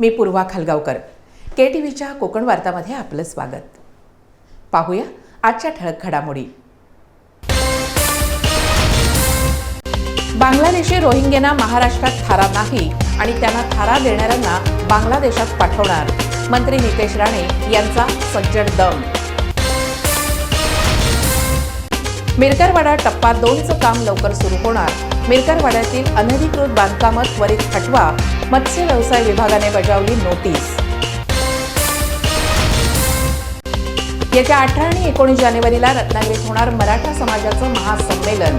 मी पूर्वा खालगावकर. के T व्हीच्या कोकण वार्तामध्ये आपलं स्वागत. पाहूया आजच्या ठळक घडामोडी. बांगलादेशी रोहिंग्यांना महाराष्ट्रात थारा नाही आणि त्यांना थारा देणाऱ्यांना बांगलादेशात पाठवणार मंत्री नितेश राणे यांचा सज्जड दम. मिरकरवाडा टप्पा दोनचं काम लवकर सुरू होणार मिरकरवाड्यातील अनधिकृत बांधकामं त्वरित हटवा मत्स्य व्यवसाय विभागाने बजावली नोटीस. येत्या अठरा आणि एकोणीस जानेवारीला रत्नागिरीत होणार मराठा समाजाचं महासंमेलन.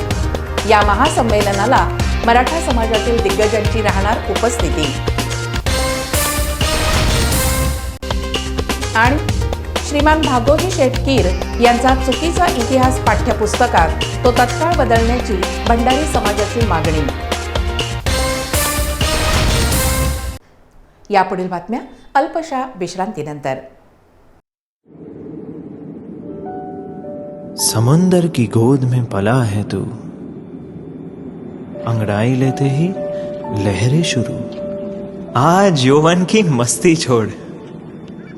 या महासंमेलनाला मराठा समाजातील दिग्गजांची राहणार उपस्थिती. आणि श्रीमान भागोजी शेटकीर यांचा चुकीचा इतिहास पाठ्यपुस्तकात तो तत्काळ बदलण्याची भंडारी समाजाची मागणी. यापुढील बातम्या अल्पशा विश्रांतीनंतर. समंदर की गोद में पला है तू। अंगड़ाई लेते ही लहरें शुरू। आज यौवन की मस्ती छोड़।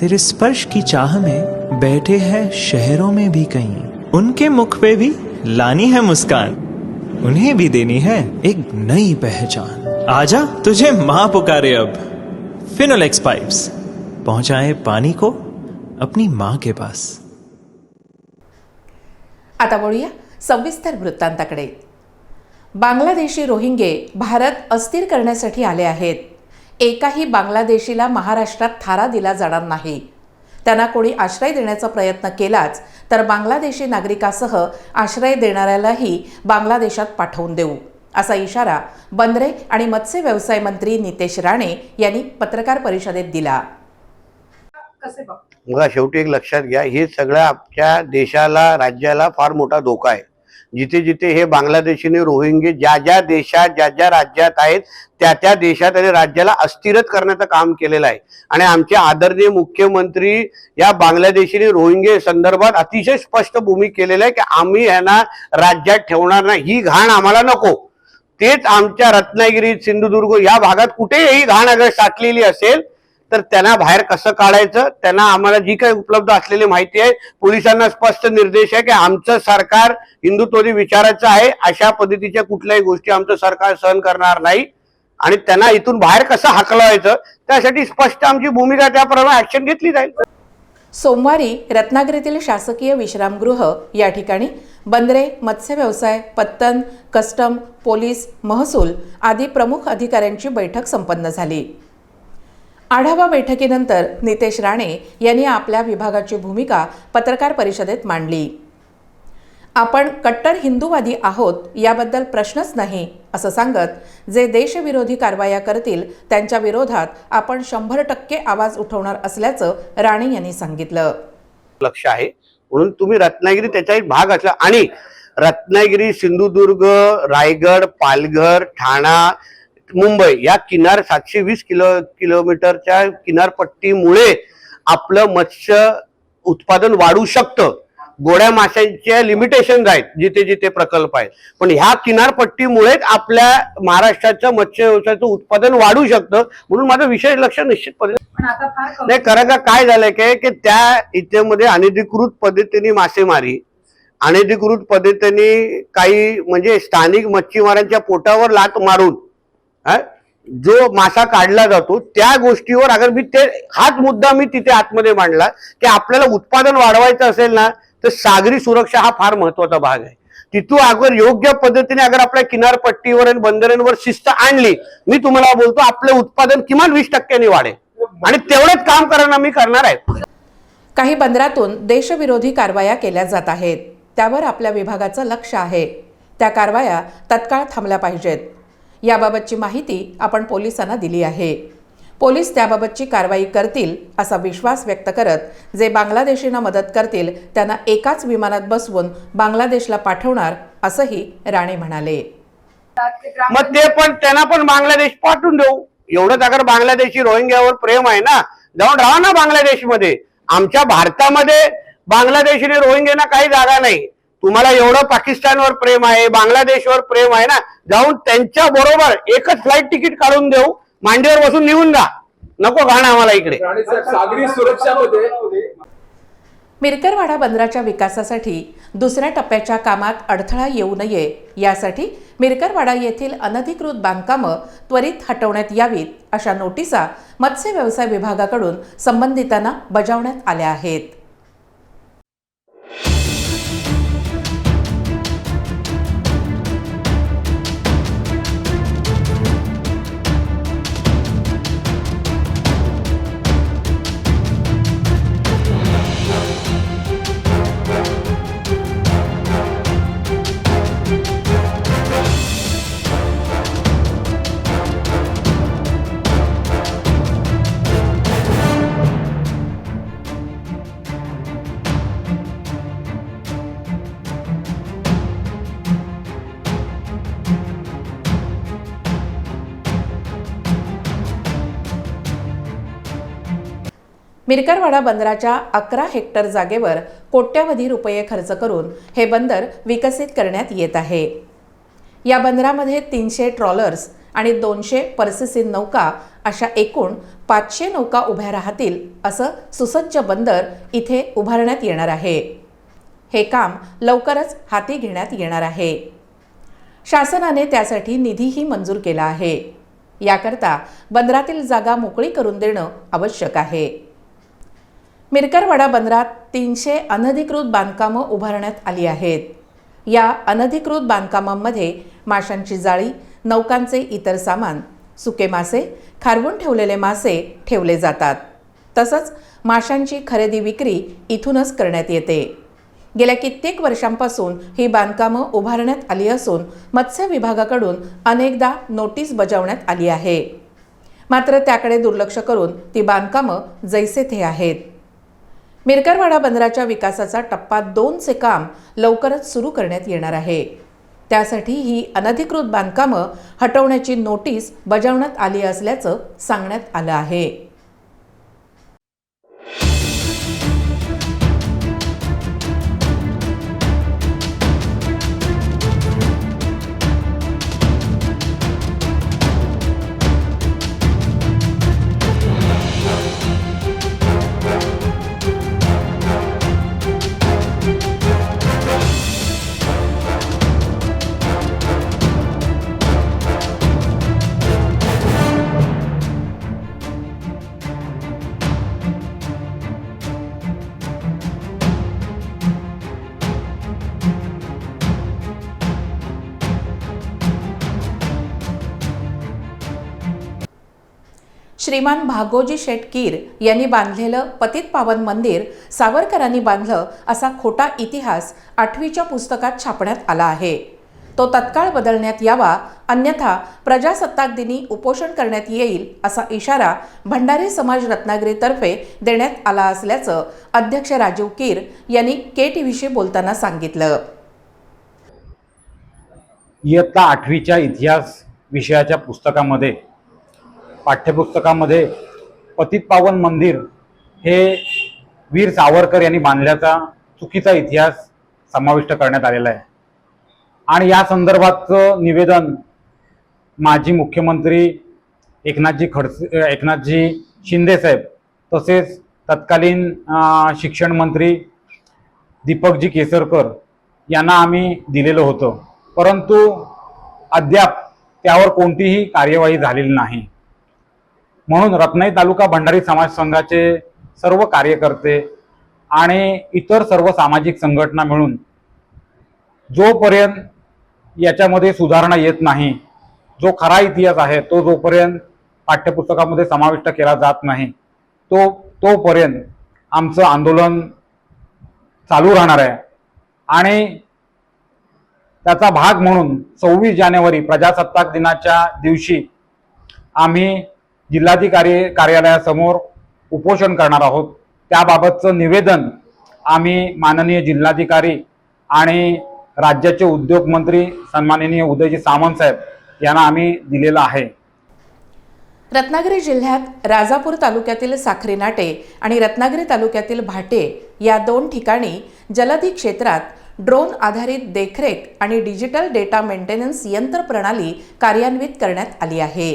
तेरे स्पर्श की चाह में बैठे हैं शहरों में भी कहीं। उनके मुख पे भी लानी है मुस्कान। उन्हें भी देनी है एक नई पहचान। आजा, तुझे माँ पुकारे अब। फिनोलेक्स पाइप्स पहुँचाए पानी को अपनी माँ के पास। आता वळूया सविस्तर वृत्तांताकडे. बांगलादेशी रोहिंगे भारत अस्थिर करण्यासाठी आले आहेत. एकाही बांगलादेशीला महाराष्ट्रात थारा दिला जाणार नाही. त्यांना कोणी आश्रय देण्याचा प्रयत्न केलाच तर बांगलादेशी नागरिकासह आश्रय देणाऱ्यालाही बांगलादेशात पाठवून देऊ असा इशारा बंदरे आणि मत्स्य व्यवसाय मंत्री नितेश राणे यांनी पत्रकार परिषदेत दिला. बघा शेवटी एक लक्षात घ्या हे सगळं आमच्या देशाला राज्याला फार मोठा धोका आहे. जिथे जिथे हे बांगलादेशीने रोहिंगे ज्या ज्या देशात ज्या ज्या राज्यात आहेत त्या त्या देशात आणि राज्याला अस्थिरत करण्याचं काम केलेलं आहे. आणि आमचे आदरणीय मुख्यमंत्री या बांगलादेशीने रोहिंगे संदर्भात अतिशय स्पष्ट भूमी केलेलं आहे की आम्ही यांना राज्यात ठेवणार नाही. ही घाण आम्हाला नको. तेच आमच्या रत्नागिरी सिंधुदुर्ग या भागात कुठेही घाण अगर साठलेली असेल तर त्यांना बाहेर कसं काढायचं? त्यांना आम्हाला जी काही उपलब्ध असलेली माहिती आहे पोलिसांना स्पष्ट निर्देश आहे की आमचं सरकार हिंदुत्वरी विचाराचं आहे. अशा पद्धतीच्या कुठल्याही गोष्टी आमचं सरकार सहन करणार नाही. आणि त्यांना इथून बाहेर कसं हाकलवायचं? त्यासाठी स्पष्ट आमची भूमिका त्याप्रमाणे ऍक्शन घेतली जाईल. सोमवारी रत्नागिरीतील शासकीय विश्रामगृह या ठिकाणी बंदरे मत्स्य व्यवसाय पत्तन कस्टम पोलीस महसूल आदी प्रमुख अधिकाऱ्यांची बैठक संपन्न झाली. आढावा बैठकीनंतर नितेश राणे यांनी आपल्या विभागाची भूमिका पत्रकार परिषदेत मांडली. आपण कट्टर हिंदूवादी आहोत याबद्दल प्रश्नच नाही असं सांगत जे देशविरोधी कारवाया करतील त्यांच्या विरोधात आपण शंभर टक्के आवाज उठवणार असल्याचं राणे यांनी सांगितलं. लक्ष आहे. म्हणून तुम्ही रत्नागिरी त्याचा एक भाग असला आणि रत्नागिरी सिंधुदुर्ग रायगड पालघर ठाणा मुंबई या किनार सातशे वीस किलो किलोमीटरच्या किनारपट्टीमुळे आपलं मत्स्य उत्पादन वाढू शकतं. गोड्या माशांच्या लिमिटेशन आहेत जिथे जिथे प्रकल्प आहेत. पण ह्या किनारपट्टीमुळेच आपल्या महाराष्ट्राचं मत्स्य व्यवसायाचं उत्पादन वाढू शकतं म्हणून माझं विशेष लक्ष निश्चितपणे नाही खरं का काय झालंय काय की त्या इथे मध्ये अनधिकृत पद्धतीने मासेमारी अनधिकृत पद्धतीने काही म्हणजे स्थानिक मच्छीमारांच्या पोटावर लात मारून जो मासा काढला जातो त्या गोष्टीवर अगर मी ते हाच मुद्दा मी तिथे आतमध्ये मांडला की आपल्याला उत्पादन वाढवायचं असेल ना तर सागरी सुरक्षा हा फार महत्त्वाचा भाग आहे. तिथून अगर योग्य पद्धतीने अगर आपल्या किनारपट्टीवर आणि बंदरांवर शिस्त आणली मी तुम्हाला बोलतो आपलं उत्पादन किमान वीस टक्क्यांनी वाढेल. आणि तेवढंच काम करायला मी करणार आहे. काही बंदरातून देशविरोधी कारवाया केल्या जात आहेत. त्यावर आपल्या विभागाचं लक्ष आहे. त्या कारवाया तत्काळ थांबल्या पाहिजेत. याबाबतची माहिती आपण पोलिसांना दिली आहे. पोलीस त्याबाबतची कारवाई करतील असा विश्वास व्यक्त करत जे बांगलादेशींना मदत करतील त्यांना एकाच विमानात बसवून बांगलादेशला पाठवणार असंही राणे म्हणाले. मग ते पण त्यांना पण बांगलादेश पाठवून देऊ. एवढंच अगर बांगलादेशी रोहिंग्यावर प्रेम आहे ना जाऊन राहा ना बांगलादेशमध्ये. आमच्या भारतामध्ये बांगलादेशी आणि रोहिंग्यांना काही जागा नाही. तुम्हाला एवढं पाकिस्तानवर प्रेम आहे बांगलादेशवर प्रेम आहे ना जाऊन त्यांच्या बरोबर एकच फ्लाईट तिकीट काढून देऊ. मांडीवर बसून निघून जा. नको घाण आम्हाला इकडे. सागरी सुरक्षामध्ये मिरकरवाडा बंदराच्या विकासासाठी दुसऱ्या टप्प्याच्या कामात अडथळा येऊ नये यासाठी मिरकरवाडा येथील अनधिकृत बांधकामं त्वरित हटवण्यात यावीत अशा नोटिसा मत्स्य व्यवसाय विभागाकडून संबंधितांना बजावण्यात आल्या आहेत. मिरकरवाडा बंदराच्या अकरा हेक्टर जागेवर कोट्यावधी रुपये खर्च करून हे बंदर विकसित करण्यात येत आहे. या बंदरामध्ये तीनशे ट्रॉलर्स आणि दोनशे पर्सिसिन नौका अशा एकूण पाचशे नौका उभ्या राहतील असं सुसज्ज बंदर इथे उभारण्यात येणार आहे. हे काम लवकरच हाती घेण्यात येणार आहे. शासनाने त्यासाठी निधीही मंजूर केला आहे. याकरता बंदरातील जागा मोकळी करून देणं आवश्यक आहे. मिरकरवाडा बंदरात तीनशे अनधिकृत बांधकामं उभारण्यात आली आहेत. या अनधिकृत बांधकामांमध्ये माशांची जाळी नौकांचे इतर सामान सुके मासे खारवून ठेवलेले मासे ठेवले जातात. तसंच माशांची खरेदी विक्री इथूनच करण्यात येते. गेल्या कित्येक वर्षांपासून ही बांधकामं उभारण्यात आली असून मत्स्य विभागाकडून अनेकदा नोटीस बजावण्यात आली आहे. मात्र त्याकडे दुर्लक्ष करून ती बांधकामं जैसे थे आहेत. मिरकरवाडा बंदराच्या विकासाचा टप्पा दोनचे काम लवकरच सुरू करण्यात येणार आहे. त्यासाठी ही अनधिकृत बांधकामं हटवण्याची नोटीस बजावण्यात आली असल्याचं सांगण्यात आलं आहे. श्रीमान भागोजी शेटकीर यांनी बांधलेलं पतित पावन मंदिर सावरकरांनी बांधलं असा खोटा इतिहास आठवीच्या पुस्तकात छापण्यात आला आहे. तो तत्काळ बदलण्यात यावा अन्यथा प्रजासत्ताक दिनी उपोषण करण्यात येईल असा इशारा भंडारी समाज रत्नागिरीतर्फे देण्यात आला असल्याचं अध्यक्ष राजीव कीर यांनी के टी व्हीशी बोलताना सांगितलं. इयत्ता आठवीच्या इतिहास विषयाच्या पुस्तकामध्ये पाठ्यपुस्तकामध्ये पतित पावन मंदिर हे वीर सावरकर यांनी बांधल्याचा चुकीचा इतिहास समाविष्ट करण्यात आलेला आहे. आणि या संदर्भातचं निवेदन माजी मुख्यमंत्री एकनाथजी खडसे एकनाथजी शिंदेसाहेब तसेच तत्कालीन शिक्षण मंत्री दीपकजी केसरकर यांना आम्ही दिलेलं होतं. परंतु अद्याप त्यावर कोणतीही कार्यवाही झालेली नाही. म्हणून रत्नाई तालुका भंडारी समाज संघाचे सर्व कार्यकर्ते आणि इतर सर्व सामाजिक संघटना मिळून जोपर्यंत याच्यामध्ये सुधारणा येत नाही जो खरा इतिहास आहे तो जोपर्यंत पाठ्यपुस्तकामध्ये समाविष्ट केला जात नाही तो तोपर्यंत आमचं आंदोलन चालू राहणार आहे. आणि त्याचा भाग म्हणून सव्वीस जानेवारी प्रजासत्ताक दिनाच्या दिवशी आम्ही जिल्हाधिकारी कार्यालयासमोर उपोषण करणार आहोत. त्याबाबतचं निवेदन आम्ही माननीय जिल्हाधिकारी आणि राज्याचे उद्योगमंत्री सन्माननीय उदयजी सामंत साहेब यांना आम्ही दिलेलं आहे. रत्नागिरी जिल्ह्यात राजापूर तालुक्यातील साखरी नाटे आणि रत्नागिरी तालुक्यातील भाटे या दोन ठिकाणी जलधी क्षेत्रात ड्रोन आधारित देखरेख आणि डिजिटल डेटा मेंटेनन्स यंत्र प्रणाली कार्यान्वित करण्यात आली आहे.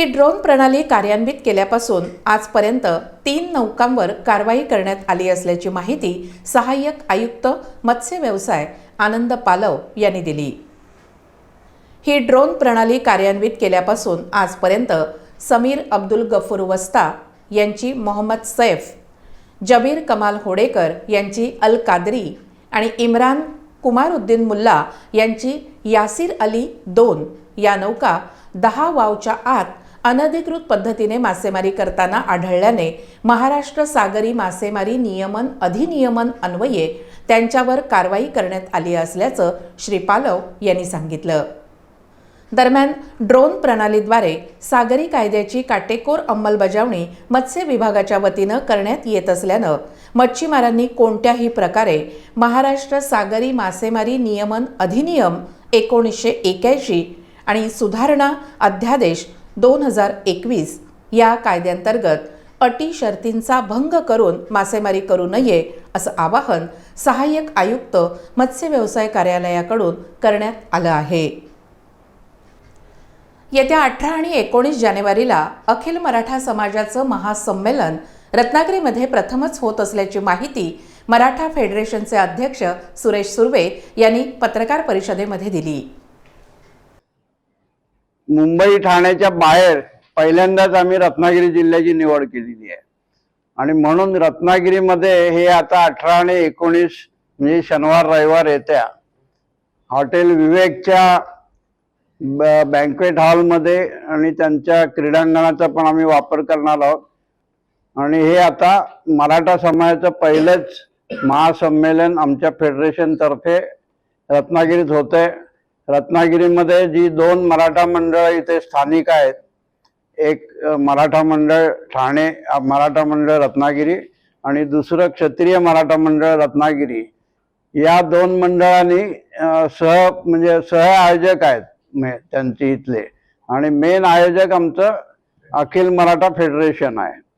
ही ड्रोन प्रणाली कार्यान्वित केल्यापासून आजपर्यंत तीन नौकांवर कारवाई करण्यात आली असल्याची माहिती सहाय्यक आयुक्त मत्स्य व्यवसाय आनंद पालव यांनी दिली. ही ड्रोन प्रणाली कार्यान्वित केल्यापासून आजपर्यंत समीर अब्दुल गफूर वस्ता यांची मोहम्मद सैफ जबीर कमाल होडेकर यांची अल कादरी आणि इम्रान कुमारुद्दीन मुल्ला यांची यासिर अली दोन या नौका दहा वावच्या आत अनधिकृत पद्धतीने मासेमारी करताना आढळल्याने महाराष्ट्र सागरी मासेमारी नियमन अधिनियमन अन्वये त्यांच्यावर कारवाई करण्यात आली असल्याचं श्री पालव यांनी सांगितलं. दरम्यान ड्रोन प्रणालीद्वारे सागरी कायद्याची काटेकोर अंमलबजावणी मत्स्य विभागाच्या वतीनं करण्यात येत असल्यानं मच्छीमारांनी कोणत्याही प्रकारे महाराष्ट्र सागरी मासेमारी नियमन अधिनियम एकोणीसशे एक्याऐंशी आणि सुधारणा अध्यादेश दोन हजार एकवीस या कायद्यांतर्गत अटी शर्तींचा भंग करून मासेमारी करू नये असं आवाहन सहाय्यक आयुक्त मत्स्य व्यवसाय कार्यालयाकडून करण्यात आलं आहे. येत्या अठरा आणि एकोणीस जानेवारीला अखिल मराठा समाजाचं महासंमेलन रत्नागिरीमध्ये प्रथमच होत असल्याची माहिती मराठा फेडरेशनचे अध्यक्ष सुरेश सुर्वे यांनी पत्रकार परिषदेमध्ये दिली. मुंबई ठाण्याच्या बाहेर पहिल्यांदाच आम्ही रत्नागिरी जिल्ह्याची निवड केलेली आहे. आणि म्हणून रत्नागिरीमध्ये हे आता अठरा आणि एकोणीस म्हणजे शनिवार रविवार येत्या. हॉटेल विवेकच्या बँकवेट हॉलमध्ये आणि त्यांच्या क्रीडांगणाचा पण आम्ही वापर करणार आहोत. आणि हे आता मराठा समाजाचं पहिलंच महासंमेलन आमच्या फेडरेशनतर्फे रत्नागिरीत होते रत्नागिरीमध्ये जी दोन मराठा मंडळ इथे स्थानिक आहेत एक मराठा मंडळ ठाणे मराठा मंडळ रत्नागिरी आणि दुसरं क्षत्रिय मराठा मंडळ रत्नागिरी. या दोन मंडळांनी सह म्हणजे सह आयोजक आहेत मे- त्यांचे इथले. आणि मेन आयोजक आमचं अखिल मराठा फेडरेशन आहे.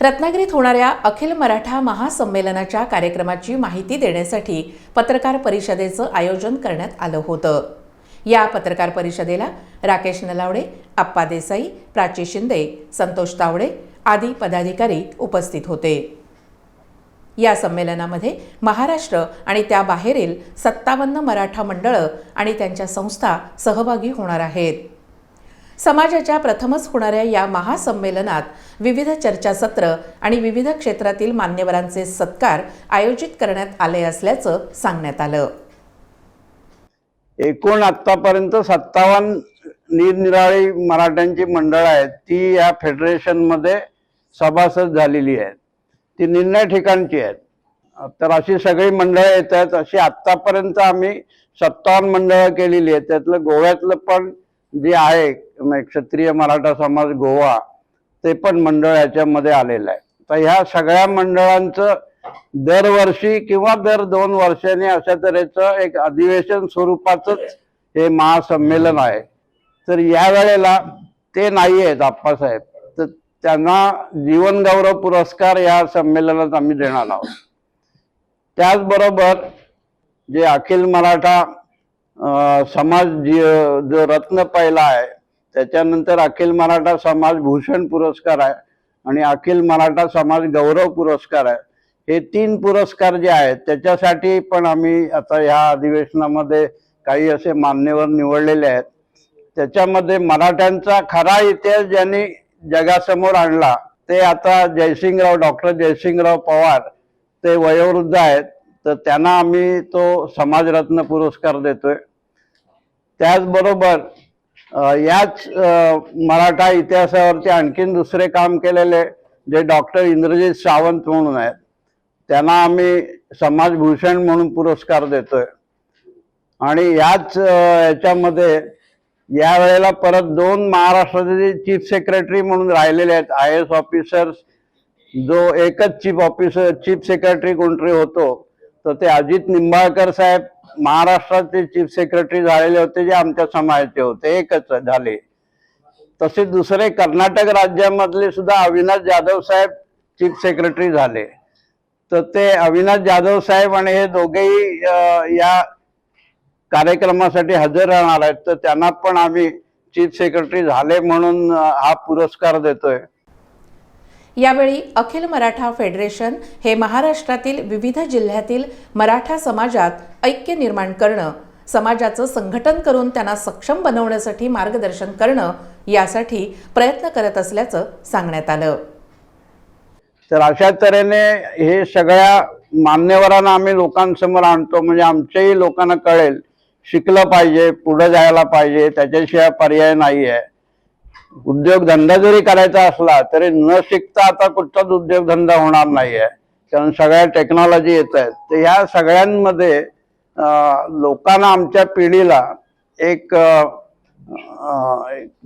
रत्नागिरीत होणाऱ्या अखिल मराठा महासंमेलनाच्या कार्यक्रमाची माहिती देण्यासाठी पत्रकार परिषदेचं आयोजन करण्यात आलं होतं. या पत्रकार परिषदेला राकेश नलावडे आप्पा देसाई प्राची शिंदे संतोष तावडे आदी पदाधिकारी उपस्थित होते. या संमेलनामध्ये महाराष्ट्र आणि त्याबाहेरील सत्तावन्न मराठा मंडळं आणि त्यांच्या संस्था सहभागी होणार आहेत. समाजाच्या प्रथमच होणाऱ्या या महासंमेलनात विविध चर्चासत्र आणि विविध क्षेत्रातील मान्यवरांचे सत्कार आयोजित करण्यात आले असल्याचं सांगण्यात आलं. एकूण आतापर्यंत सत्तावन्न निरनिराळी मराठ्यांची मंडळ आहेत. ती या फेडरेशनमध्ये सभासद झालेली आहेत. ती निर्णय ठिकाणची आहेत. तर अशी सगळी मंडळं येत आहेत अशी आत्तापर्यंत आम्ही सत्तावन्न मंडळं केलेली आहेत. त्यातलं गोव्यातलं पण जे आहे म्हणजे क्षत्रिय मराठा समाज गोवा ते पण मंडळ याच्यामध्ये आलेलं आहे. तर ह्या सगळ्या मंडळांचं दरवर्षी किंवा दर दोन वर्षांनी अशा तऱ्हेचं एक अधिवेशन स्वरूपाचंच हे महासंमेलन आहे. तर या वेळेला ते नाही आहेत आप्पासाहेब. तर त्यांना जीवनगौरव पुरस्कार या संमेलनात आम्ही देणार आहोत. त्याचबरोबर जे अखिल मराठा समाज जी जो रत्न पहिला आहे त्याच्यानंतर अखिल मराठा समाज भूषण पुरस्कार आहे आणि अखिल मराठा समाज गौरव पुरस्कार आहे. हे तीन पुरस्कार जे आहेत त्याच्यासाठी पण आम्ही आता ह्या अधिवेशनामध्ये काही असे मान्यवर निवडलेले आहेत. त्याच्यामध्ये मराठ्यांचा खरा इतिहास ज्यांनी जगासमोर आणला ते आता जयसिंगराव डॉक्टर जयसिंगराव पवार ते वयोवृद्ध आहेत तर त्यांना आम्ही तो समाजरत्न पुरस्कार देतोय. त्याचबरोबर याच मराठा इतिहासावरती आणखीन दुसरे काम केलेले जे डॉक्टर इंद्रजित सावंत म्हणून आहेत त्यांना आम्ही समाजभूषण म्हणून पुरस्कार देतोय. आणि याच याच्यामध्ये या वेळेला परत दोन महाराष्ट्राचे चीफ सेक्रेटरी म्हणून राहिलेले आहेत आय एस ऑफिसर्स जो एकच चीफ ऑफिसर चीफ सेक्रेटरी कोणतरी होतो तर ते अजित निंबाळकर साहेब. महाराष्ट्राचे चीफ सेक्रेटरी झालेले होते जे आमच्या समाजाचे होते एकच झाले. तसे दुसरे कर्नाटक राज्यामधले सुद्धा अविनाश जाधव साहेब चीफ सेक्रेटरी झाले. तर ते अविनाश जाधव साहेब आणि हे दोघेही या कार्यक्रमासाठी हजर राहणार आहेत. तर त्यांना पण आम्ही चीफ सेक्रेटरी झाले म्हणून हा पुरस्कार देतोय. यावेळी अखिल मराठा फेडरेशन हे महाराष्ट्रातील विविध जिल्ह्यातील मराठा समाजात ऐक्य निर्माण करणं समाजाचं संघटन करून त्यांना सक्षम बनवण्यासाठी मार्गदर्शन करणं यासाठी प्रयत्न करत असल्याचं सांगण्यात आलं. तर अशा तऱ्हेने हे सगळ्या मान्यवरांना आम्ही लोकांसमोर आणतो म्हणजे आमच्याही लोकांना कळेल शिकलं पाहिजे पुढे जायला पाहिजे त्याच्याशिवाय पर्याय नाही आहे उद्योगधंदा जरी करायचा असला तरी न शिकता आता कुठचाच उद्योगधंदा होणार नाही आहे कारण सगळ्या टेक्नॉलॉजी येत आहेत. तर ह्या सगळ्यांमध्ये लोकांना आमच्या पिढीला एक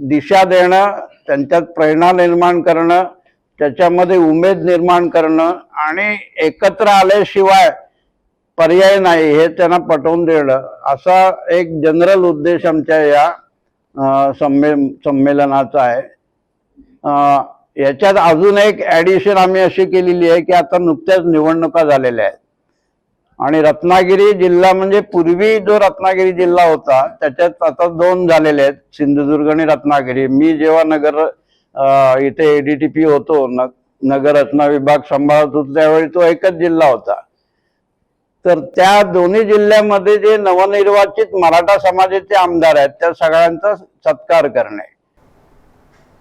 दिशा देणं त्यांच्यात प्रेरणा निर्माण करणं त्याच्यामध्ये उमेद निर्माण करणं आणि एकत्र आल्याशिवाय पर्याय नाही हे त्यांना पटवून देणं असा एक जनरल उद्देश आमच्या या संमे संमेलनाचा आहे. याच्यात अजून एक ॲडिशन आम्ही अशी केलेली आहे की आता नुकत्याच निवडणुका झालेल्या आहेत. आणि रत्नागिरी जिल्हा म्हणजे पूर्वी जो रत्नागिरी जिल्हा होता त्याच्यात आता दोन झालेले आहेत सिंधुदुर्ग आणि रत्नागिरी. मी जेव्हा नगर इथे एडीटीपी होतो न नगर रत्ना विभाग सांभाळत होतो त्यावेळी तो एकच जिल्हा होता. तर त्या दोन्ही जिल्ह्यामध्ये जे नवनिर्वाचित मराठा समाजाचे आमदार आहेत त्या सगळ्यांचा सत्कार करणे.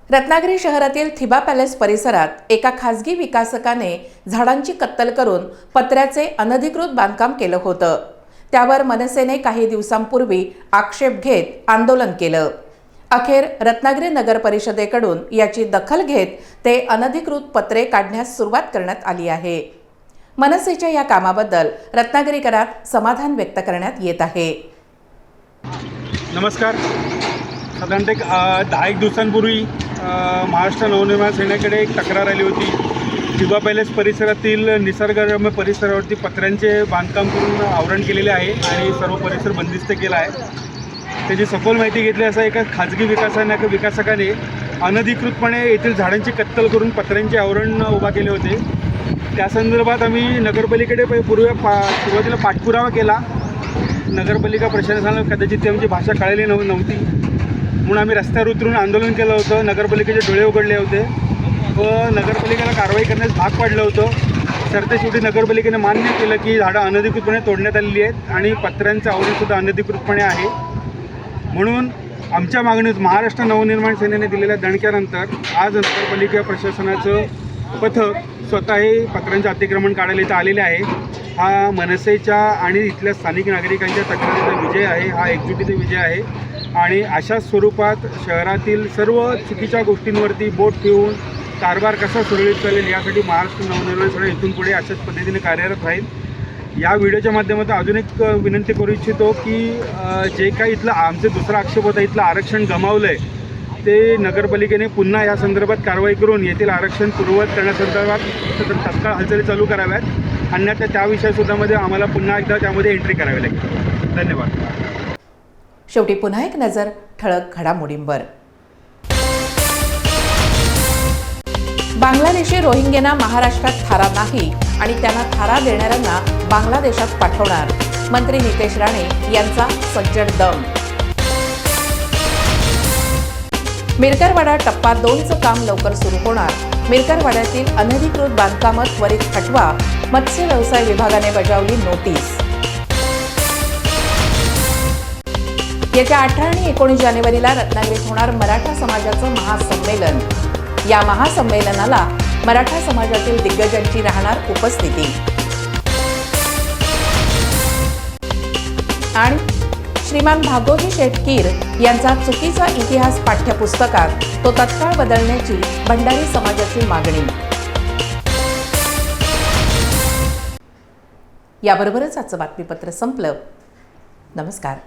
रत्नागिरी शहरातील थिबा पॅलेस परिसरात एका खासगी विकासकाने झाडांची कत्तल करून पत्र्याचे अनधिकृत बांधकाम केलं होतं. त्यावर मनसेने काही दिवसांपूर्वी आक्षेप घेत आंदोलन केलं. अखेर रत्नागिरी नगर परिषदेकडून याची दखल घेत ते अनधिकृत पत्रे काढण्यास सुरुवात करण्यात आली आहे. मनसेच्या या कामाबद्दल रत्नागिरीकरात समाधान व्यक्त करण्यात येत आहे. नमस्कार. साधारणतः एक दहा एक दिवसांपूर्वी महाराष्ट्र नवनिर्माण सेनेकडे एक तक्रार आली होती. दिबा पॅलेस परिसरातील निसर्गरम्य परिसरावरती पत्र्यांचे बांधकाम करून आवरण केलेले आहे आणि सर्व परिसर बंदिस्त केला आहे. त्याची सखोल माहिती घेतली असं एका खाजगी विकासाने विकासकाने अनधिकृतपणे येथील झाडांची कत्तल करून पत्र्यांचे आवरण उभा केले होते. त्या संदर्भात आम्ही नगरपालिकेकडे पूर्वी पा सुरुवातीला पाठपुरावा केला. नगरपालिका प्रशासनाला कदाचित ती आमची भाषा कळलेली नव नव्हती. म्हणून आम्ही रस्त्यावर उतरून आंदोलन केलं होतं. नगरपालिकेचे डोळे उघडले होते. व नगरपालिकेला कारवाई करण्यास भाग पाडलं होतं. तर ते शेवटी नगरपालिकेने मान्य केलं की झाडं अनधिकृतपणे तोडण्यात आलेली आहेत आणि पत्र्यांचं आवरणसुद्धा अनधिकृतपणे आहे. म्हणून आमच्या मागणीत महाराष्ट्र नवनिर्माण सेनेने दिलेल्या दणक्यानंतर आज नगरपालिका प्रशासनाचं पथक स्वतः हे पत्रांचे अतिक्रमण काढायला इथं आलेले आहे. हा मनसेच्या आणि इथल्या स्थानिक नागरिकांच्या तक्रारीचा विजय आहे. हा एकजुटीचा विजय आहे. आणि अशा स्वरूपात शहरातील सर्व चुकीच्या गोष्टींवरती बोट ठेवून कारभार कसा सुरळीत चालेल यासाठी महाराष्ट्र नवनिर्माण सेना इथून पुढे अशाच पद्धतीने कार्यरत राहील. या व्हिडिओच्या माध्यमातून अजून एक विनंती करू इच्छितो की जे काही इथलं आमचे दुसरा आक्षेप होता इथलं आरक्षण गमावलं आहे ते नगरपालिकेने पुन्हा या संदर्भात कारवाई करून येथील आरक्षण पूर्ववत करण्यासंदर्भात तर हालचाली चालू कराव्यात. अन्यथा त्या विषयासुद्धामध्ये आम्हाला पुन्हा एकदा त्यामध्ये एंट्री करावी लागेल. धन्यवाद. शेवटी पुन्हा एक नजर ठळक घडामोडींवर. बांगलादेशी रोहिंग्यांना महाराष्ट्रात थारा नाही आणि त्यांना थारा देणाऱ्यांना बांगलादेशात पाठवणार. मंत्री नितेश राणे यांचा सज्जड दम. मिरकरवाडा टप्पा दोनचं काम लवकर सुरू होणार. मिरकरवाड्यातील अनधिकृत बांधकामं त्वरित हटवा. मत्स्य व्यवसाय विभागाने बजावली नोटीस. येत्या अठरा आणि एकोणीस जानेवारीला रत्नागिरीत होणार मराठा समाजाचं महासंमेलन. या महासंमेलनाला मराठा समाजातील दिग्गजांची राहणार उपस्थिती. आणि श्रीमान भागोजी शेटकीर यांचा चुकीचा इतिहास पाठ्यपुस्तकात तो तत्काळ बदलण्याची भंडारी समाजाची मागणी. याबरोबरच आजचं बातमीपत्र संपलं. नमस्कार.